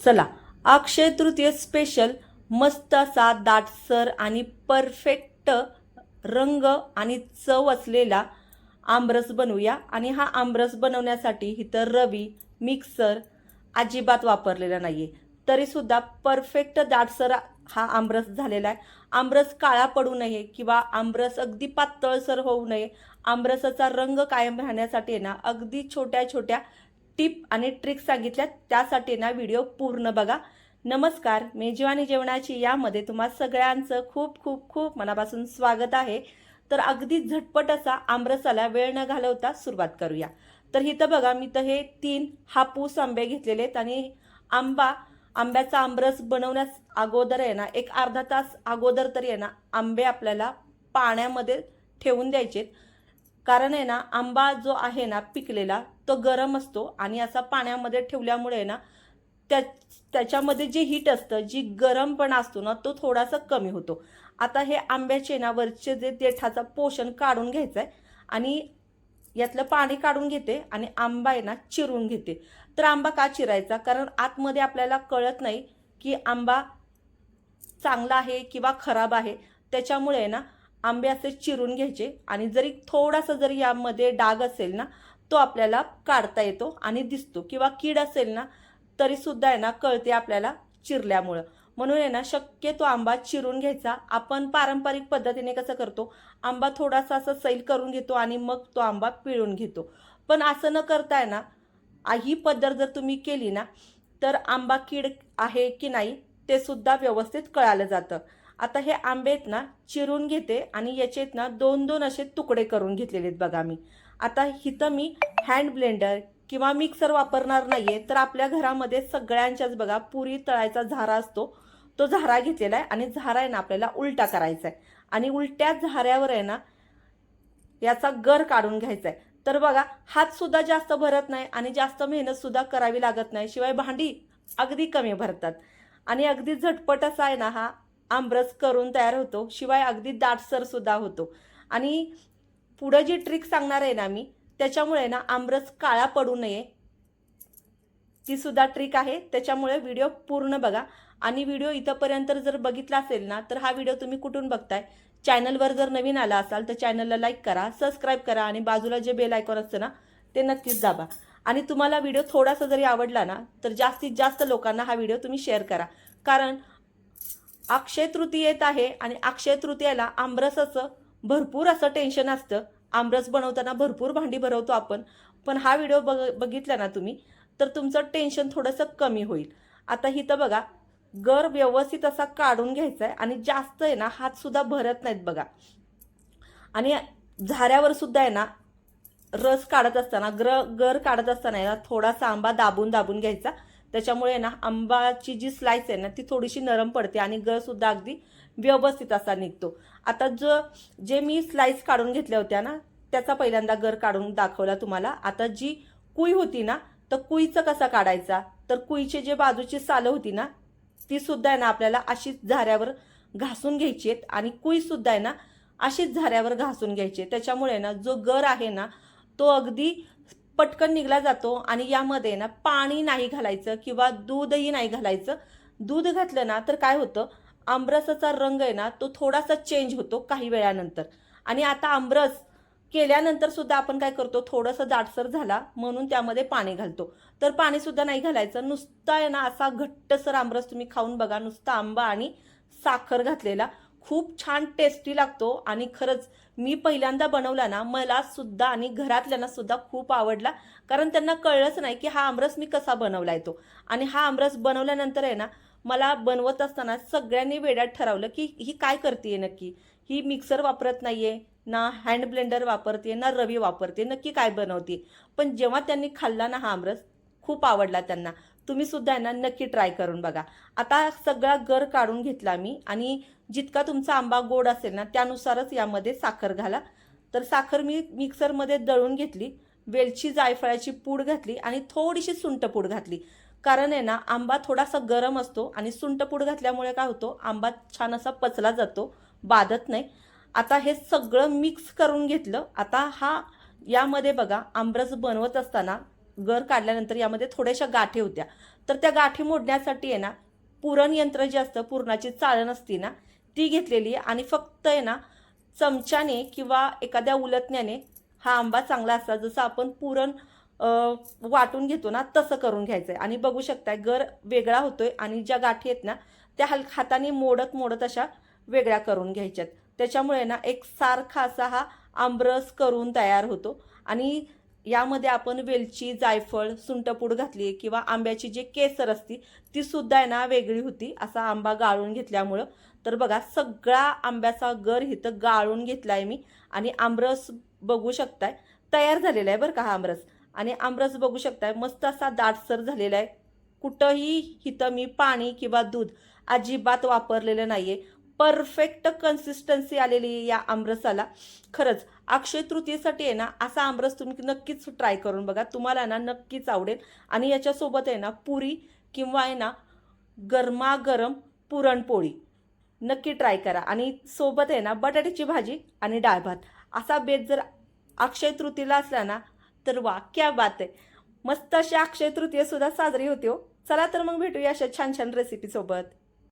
चला. अक्षय तृतीय स्पेशल मस्त असा दाटसर आणि परफेक्ट रंग आणि चव असलेला आमरस बनवूया. आणि हा आमरस बनवण्यासाठी इथं रवी मिक्सर अजिबात वापरलेला नाही आहे तरीसुद्धा परफेक्ट दाटसर हा आमरस झालेला आहे. आमरस काळा पडू नये किंवा आमरस अगदी पातळसर होऊ नये. आमरसाचा रंग कायम राहण्यासाठी आहे ना अगदी छोट्या छोट्या टिप आणि ट्रिक सांगितल्या त्यासाठी ना व्हिडिओ पूर्ण बघा. नमस्कार मेजवानी जेवणाची यामध्ये तुम्हा सगळ्यांचं खूप खूप खूप मनापासून स्वागत आहे. तर अगदी झटपट असा आमरसाला वेळ न घालवता सुरुवात करूया. तर इथं बघा मी तर हे तीन हापूस आंबे घेतलेले आहेत आणि आंबा आंब्याचा आमरस बनवण्यास अगोदर आहे ना एक अर्धा तास अगोदर तरी आहे ना आंबे आपल्याला पाण्यामध्ये ठेवून द्यायचेत. कारण आहे ना आंबा जो आहे ना पिकलेला तो गरम असतो आणि असा पाण्यामध्ये ठेवल्यामुळे ना त्या त्याच्यामध्ये जे हीट असतं जी गरमपणा असतो ना तो थोडासा कमी होतो. आता हे आंब्याचे ना वरचे जे देठाचं पोषण काढून घ्यायचं आहे आणि यातलं पाणी काढून घेते आणि आंबा आहे ना चिरून घेते. तर आंबा का चिरायचा? कारण आतमध्ये आपल्याला कळत नाही की आंबा चांगला आहे किंवा खराब आहे. त्याच्यामुळे ना आंबे असे चिरून घ्यायचे आणि जरी थोडासा जरी यामध्ये डाग असेल ना तो आपल्याला काढता येतो आणि दिसतो. किंवा कीड असेल ना तरीसुद्धा आहे ना कळते आपल्याला चिरल्यामुळं. म्हणून आहे ना शक्यतो आंबा चिरून घ्यायचा. आपण पारंपरिक पद्धतीने कसं करतो आंबा थोडासा असं सैल करून घेतो आणि मग तो आंबा पिळून घेतो. पण असं न करताय ना ही पद्धत जर तुम्ही केली ना तर आंबा कीड आहे की नाही ते सुद्धा व्यवस्थित कळालं जातं. आता हे आंबे आहेत ना चिरून घेते आणि याचे आहेत ना दोन दोन असे तुकडे करून घेतलेले आहेत बघा मी. आता हिथं मी हँड ब्लेंडर किंवा मिक्सर वापरणार नाहीये तर आपल्या घरामध्ये सगळ्यांच्याच बघा पुरी तळायचा झारा असतो तो झारा घेतलेला आहे आणि झारा आहे ना आपल्याला उलटा करायचा आहे आणि उलट्या झाऱ्यावर आहे ना याचा गर काढून घ्यायचा आहे तर बघा हात सुद्धा जास्त भरत नाही आणि जास्त मेहनत सुद्धा करावी लागत नाही शिवाय भांडी अगदी कमी भरतात. आणि अगदी झटपट असा आहे ना हा आमरस करून तयार होतो. शिवाय अगदी दाटसर सुद्धा होतो. आणि पुढं जी ट्रिक सांगणार आहे ना मी त्याच्यामुळे ना आमरस काळा पडू नये. ती सुद्धा ट्रिक आहे. त्याच्यामुळे व्हिडिओ पूर्ण बघा. आणि व्हिडिओ इथंपर्यंत जर बघितला असेल ना तर हा व्हिडिओ तुम्ही कुठून बघताय? चॅनलवर जर नवीन आला असाल तर चॅनलला लाईक करा सबस्क्राईब करा आणि बाजूला जे बेल आयकॉन असतं ना ते नक्कीच दाबा. आणि तुम्हाला व्हिडिओ थोडासा जरी आवडला ना तर जास्तीत जास्त लोकांना हा व्हिडिओ तुम्ही शेअर करा. कारण अक्षय तृतीयेत आहे आणि अक्षय तृतीयाला आमरसाचं भरपूर असं टेन्शन असतं. आमरस बनवताना भरपूर भांडी भरवतो आपण. पण हा व्हिडिओ बघ बघितला ना तुम्ही तर तुमचं टेन्शन थोडंसं कमी होईल. आता इथं बघा गर व्यवस्थित असा काढून घ्यायचा आहे आणि जास्त आहे ना हातसुद्धा भरत नाहीत बघा. आणि झाऱ्यावर सुद्धा आहे ना रस काढत असताना ग्र गर काढत असताना आहे ना थोडासा आंबा दाबून दाबून घ्यायचा. त्याच्यामुळे ना आंबाची जी स्लाइस आहे ना ती थोडीशी नरम पडते आणि गळसुद्धा अगदी व्यवस्थित असा निघतो. आता जो जे मी स्लाइस काढून घेतल्या होत्या ना त्याचा पहिल्यांदा गर काढून दाखवला तुम्हाला. आता जी कुई होती ना तर कुईचं कसा काढायचा? तर कुईचे जे बाजूची सालं होती ना ती सुद्धा आहे ना आपल्याला अशीच झाऱ्यावर घासून घ्यायची आहेत आणि कुई सुद्धा आहे ना अशीच झाऱ्यावर घासून घ्यायची आहे. त्याच्यामुळे ना जो गर आहे ना तो अगदी पटकन निघला जातो आणि यामध्ये ना पाणी नाही घालायचं किंवा दूधही नाही घालायचं. दूध घातलं ना तर काय होतं? आमरसाचा रंग आहे ना तो थोडासा चेंज होतो काही वेळानंतर. आणि आता आमरस केल्यानंतर सुद्धा आपण काय करतो? थोडंसं जाडसर झाला म्हणून त्यामध्ये पाणी घालतो. तर पाणी सुद्धा नाही घालायचं. नुसता आहे ना असा घट्टसर आमरस तुम्ही खाऊन बघा. नुसता आंबा आणि साखर घातलेला. खूप छान टेस्टी लागतो आणि खरंच मी पहिल्यांदा बनवला ना मला सुद्धा आणि घरातल्यांना सुद्धा खूप आवडला. कारण त्यांना कळलंच नाही की हा आमरस मी कसा बनवला आहे तो. आणि हा आमरस बनवल्यानंतर आहे ना मला बनवत असताना सगळ्यांनी वेड्यात ठरवलं की ही काय करते नक्की? ही मिक्सर वापरत नाहीये ना हँड ब्लेंडर वापरते ना रवी वापरते नक्की काय बनवते पण जेव्हा त्यांनी खाल्ला ना हा आमरस खूप आवडला त्यांना. तुम्ही सुद्धा आहे ना नक्की ट्राय करून बघा. आता सगळा गर काढून घेतला मी आणि जितका तुमचा आंबा गोड असेल ना त्यानुसारच यामध्ये साखर घाला. तर साखर मी मिक्सरमध्ये दळून घेतली वेलची जायफळाची पूड घातली आणि थोडीशी सुंटपूड घातली. कारण आहे ना आंबा थोडासा गरम असतो आणि सुंटपूड घातल्यामुळे काय होतो आंबा छान असा पचला जातो बाधत नाही. आता हे सगळं मिक्स करून घेतलं. आता हा यामध्ये बघा आमरस बनवत असताना गर काढल्यानंतर यामध्ये थोड्याशा गाठी होत्या. तर त्या गाठी मोडण्यासाठी आहे ना पुरण यंत्र जे असतं पुरणाची चाळण असती ना ती घेतलेली आहे. आणि फक्त आहे ना चमच्याने किंवा एखाद्या उलटण्याने हा आंबा चांगला असता जसं आपण पुरण वाटून घेतो ना तसं करून घ्यायचं आहे आणि बघू शकताय गर वेगळा होतोय आणि ज्या गाठी आहेत ना त्या हल हाताने मोडत मोडत अशा वेगळ्या करून घ्यायच्यात. त्याच्यामुळे ना एक सारखा असा हा आंबरस करून तयार होतो. आणि यामध्ये आपण वेलची जायफळ सुंटपूड घातली किंवा आंब्याची जी केसर असती ती सुद्धा आहे ना वेगळी होती. असा आंबा गाळून घेतल्यामुळं. तर बघा सगळा आंब्याचा गर इथं गाळून घेतला आहे मी. आणि आमरस बघू शकताय. तयार झालेला आहे बरं का हा आमरस. आणि आमरस बघू शकताय. मस्त असा दाटसर झालेला आहे. कुठंही इथं मी पाणी किंवा दूध अजिबात वापरलेलं नाही आहे परफेक्ट कन्सिस्टन्सी आलेली या आमरसाला. खरंच अक्षय तृतीयेसाठी आहे ना असा आमरस तुम्ही नक्कीच ट्राय करून बघा. तुम्हाला ना नक्कीच आवडेल. आणि याच्यासोबत आहे ना पुरी किंवा आहे ना गरमागरम पुरणपोळी. नक्की ट्राय करा. आणि सोबत आहे ना बटाट्याची भाजी आणि डाळ भात. असा बेत जर अक्षय तृतीयेला असला ना तर वा क्या बात आहे. मस्त अशी अक्षय तृतीयसुद्धा साजरी होते हो. चला तर मग भेटूया अशा छान छान रेसिपीसोबत